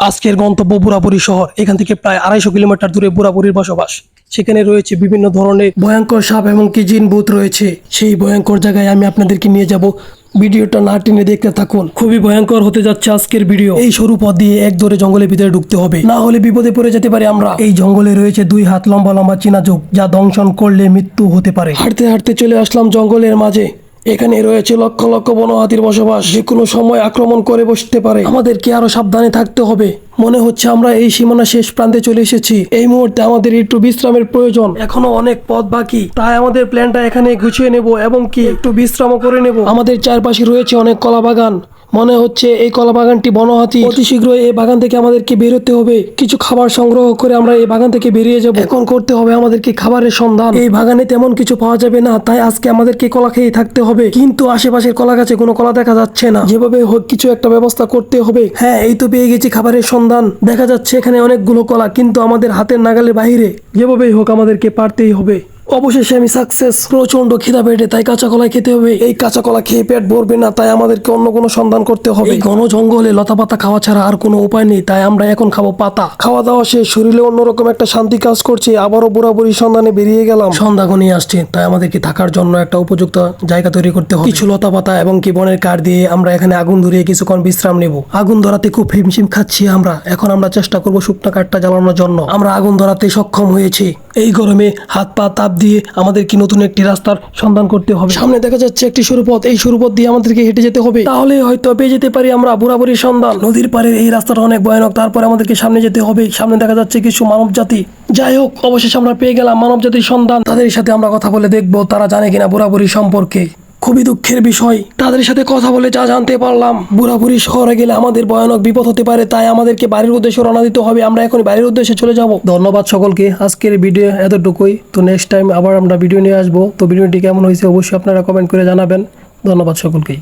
আজকের গন্তব্য বুড়াবুড়ি শহর। এখান থেকে প্রায় আড়াইশো কিলোমিটার দূরে বুড়াবুড়ির বসবাস। সেখানে রয়েছে বিভিন্ন ধরনের ভয়ঙ্কর সাপ এবং কি জিন ভূত রয়েছে। সেই ভয়ঙ্কর জায়গায় আমি আপনাদেরকে নিয়ে যাব। ভিডিওটা না টেনে দেখতে থাকুন। খুবই ভয়ঙ্কর হতে যাচ্ছে আজকের ভিডিও। এই সরু পথ দিয়ে এক দৌড়ে জঙ্গলের ভিতরে ঢুকতে হবে। না হলে বিপদে পড়ে যেতে পারি আমরা। এই জঙ্গলে রয়েছে দুই হাত লম্বা লম্বা চীনা যোগ যা দংশন করলে মৃত্যু হতে পারে। হাঁটতে হাঁটতে চলে আসলাম জঙ্গলের মাঝে। এখানে রয়েছে লক্ষ লক্ষ বনহাতির বসবাস। যে কোনো সময় আক্রমণ করে বসতে পারে। আমাদেরকে আরও সাবধানে থাকতে হবে। মনে হচ্ছে আমরা এই সীমানা শেষ প্রান্তে চলে এসেছি। এই মুহূর্তে আমাদের একটু বিশ্রামের প্রয়োজন। এখনও অনেক পথ বাকি। তাই আমাদের প্ল্যানটা এখানে গুছিয়ে নেব এবং কি একটু বিশ্রামও করে নেব। আমাদের চারপাশে রয়েছে অনেক কলা বাগান মনে হচ্ছে এই কলা বাগানটি বনহাতি। অতি শীঘ্রই এই বাগান থেকে আমাদেরকে বেরোতে হবে। কিছু খাবার সংগ্রহ করে আমরা এই বাগান থেকে বেরিয়ে যাব। এখন করতে হবে আমাদেরকে খাবারের সন্ধান। এই বাগানে তেমন কিছু পাওয়া যাবে না, তাই আজকে আমাদেরকে কলা খেয়ে থাকতে হবে। কিন্তু আশেপাশের কলা গাছে কোনো কলা দেখা যাচ্ছে না। যেভাবে হোক, কিছু একটা ব্যবস্থা করতে হবে। হ্যাঁ এই তো পেয়ে গেছি খাবারের সন্ধান। দেখা যাচ্ছে এখানে অনেকগুলো কলা, কিন্তু আমাদের হাতের নাগালের বাইরে। যেভাবেই হোক, আমাদেরকে পারতেই হবে। অবশেষে আমি সাকসেস প্রচণ্ড খিদা পেটে তাই কাঁচা কলা খেতে হবে। এই কাঁচা কলা খেয়ে পেট ভরবে না, তাই আমাদেরকে অন্য কোনো সন্ধান করতে হবে। ঘন জঙ্গলে লতা পাতা খাওয়া ছাড়া আর কোনো উপায় নেই, তাই আমরা এখন খাব পাতা। খাওয়া দাওয়া শেষ, শরীরে অন্যরকম একটা শান্তি কাজ করছে, আবারও বুড়াবুড়ি সন্ধানে বেরিয়ে গেলাম। সন্ধ্যা ঘনিয়ে আসছে, তাই আমাদেরকে থাকার জন্য একটা উপযুক্ত জায়গা তৈরি করতে হবে। কিছু লতা পাতা এবং কি বনের কাঠ দিয়ে আমরা এখানে আগুন ধরিয়ে কিছুক্ষণ বিশ্রাম নেব। আগুন ধরাতে খুব হিমশিম খাচ্ছি আমরা, এখন আমরা চেষ্টা করব শুকনো কাঠটা জ্বালানোর জন্য। আমরা আগুন ধরাতে সক্ষম হয়েছি। এই গরমে হাত পা তাপ দিয়ে আমাদের কি নতুন একটি রাস্তার সন্ধান করতে হবে। সামনে দেখা যাচ্ছে একটি সরু পথ। এই সরু পথ দিয়ে আমাদেরকে হেঁটে যেতে হবে। তাহলে হয়তো পেয়ে যেতে পারি আমরা বুড়াবুড়ির সন্ধান। নদীর পারে এই রাস্তাটা অনেক ভয়ানক। তারপর আমাদেরকে সামনে যেতে হবে। সামনে দেখা যাচ্ছে কিছু মানব জাতি যাই হোক অবশেষে আমরা পেয়ে গেলাম মানব জাতির সন্ধান। তাদের সাথে আমরা কথা বলে দেখব তারা জানে কিনা বুড়াবুড়ি সম্পর্কে। খুবই দুঃখের বিষয়। তাদের সাথে কথা বলে যা জানতে পারলাম। বুড়াবুড়ি শহরে গেলে আমাদের ভয়ানক বিপদ হতে পারে, তাই আমাদেরকে বাড়ির উদ্দেশ্যে রওনা দিতে হবে। আমরা এখন বাড়ির উদ্দেশ্যে চলে যাব। ধন্যবাদ সকলকে। আজকের ভিডিও এতটুকুই। তো নেক্সট টাইম আবার আমরা ভিডিও নিয়ে আসব। তো ভিডিওটি কেমন হয়েছে অবশ্যই আপনারা কমেন্ট করে জানাবেন। ধন্যবাদ সকলকেই।